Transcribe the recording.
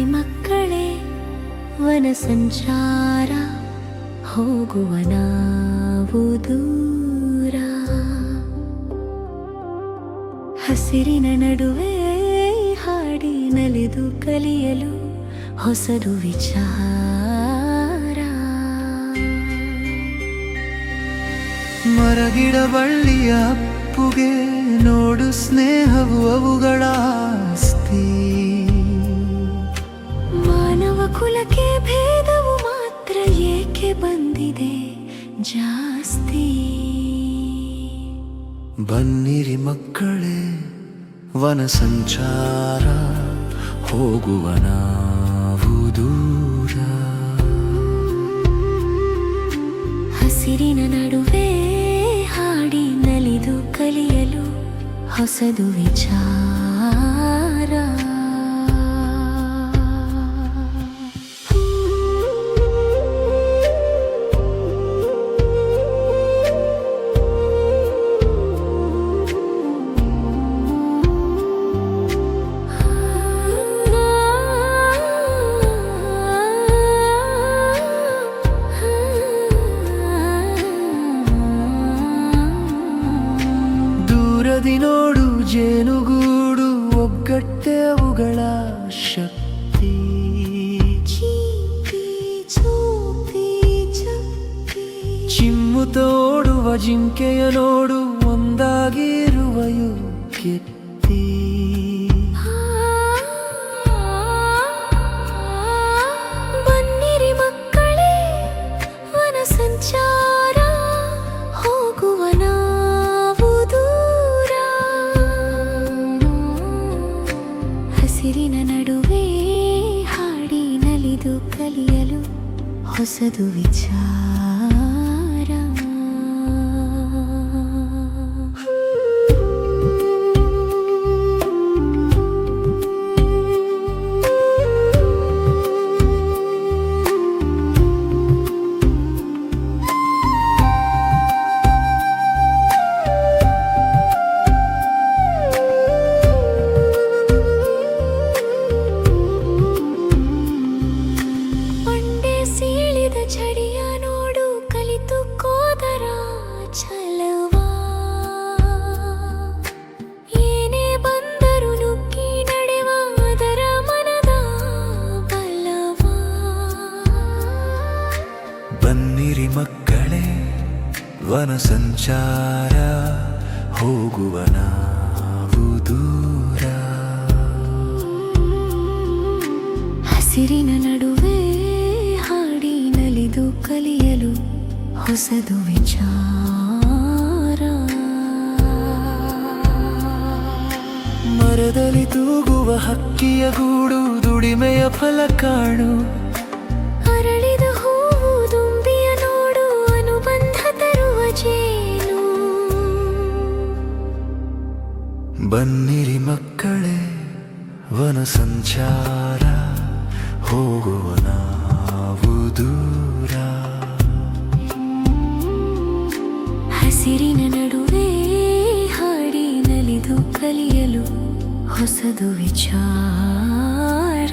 ಬನ್ನಿರಿ ಮಕ್ಕಳೇ, ವನ ಸಂಚಾರ, ಹೋಗುವ ನಾವು ದೂರ. ಹಸಿರಿನ ನಡುವೆ ಹಾಡಿ ನಲಿದು ಕಲಿಯಲು ಹೊಸದು ವಿಚಾರ. ಮರಗಿಡ ಬಳ್ಳಿಯ ಅಪ್ಪುಗೆ ನೋಡು ಸ್ನೇಹವು ಅವುಗಳ ಮಾನವ ಕುಲಕ್ಕೆ ಭೇದವು ಮಾತ್ರ ಏಕೆ ಬಂದಿದೆ? ಜಾಸ್ತಿ. ಬನ್ನಿರಿ ಮಕ್ಕಳೇ ವನ ಸಂಚಾರ ಹೋಗುವ ನಾವು ದೂರ. ಹಸಿರಿನ ನಡುವೆ ಹಾಡಿ ನಲಿದು ಕಲಿಯಲು ಹೊಸದು ವಿಚಾರ. ಓಡುವ ಜಿಂಕೆಯ ನೋಡು, ಒಂದಾಗಿರುವ ಕೆತ್ತಿ ಬನ್ನಿರಿ ಮಕ್ಕಳೇ, ವನ ಸಂಚಾರ, ಹೋಗುವ ದೂರ. ಹಸಿರಿನ ನಡುವೆ ಹಾಡಿ ನಲಿದು ಕಲಿಯಲು ಹೊಸದು ವಿಚಾರ. ವನ ಸಂಚಾರ ಹೋಗುವ ನಾವು ದೂರ. ಹಸಿರಿನ ನಡುವೆ ಹಾಡಿ ನಲಿದು ಕಲಿಯಲು ಹೊಸದು ವಿಚಾರ. ಮರದಲ್ಲಿ ತೂಗುವ ಹಕ್ಕಿಯ ಗೂಡು ದುಡಿಮೆಯ ಫಲ ಕಾಣು. ಬನ್ನಿರಿ ಮಕ್ಕಳೇ ವನ ಸಂಚಾರ ಹೋಗುವ ನಾವು ದೂರ. ಹಸಿರಿನ ನಡುವೆ ನಲಿದು ಕಲಿಯಲು ಹೊಸದು ವಿಚಾರ.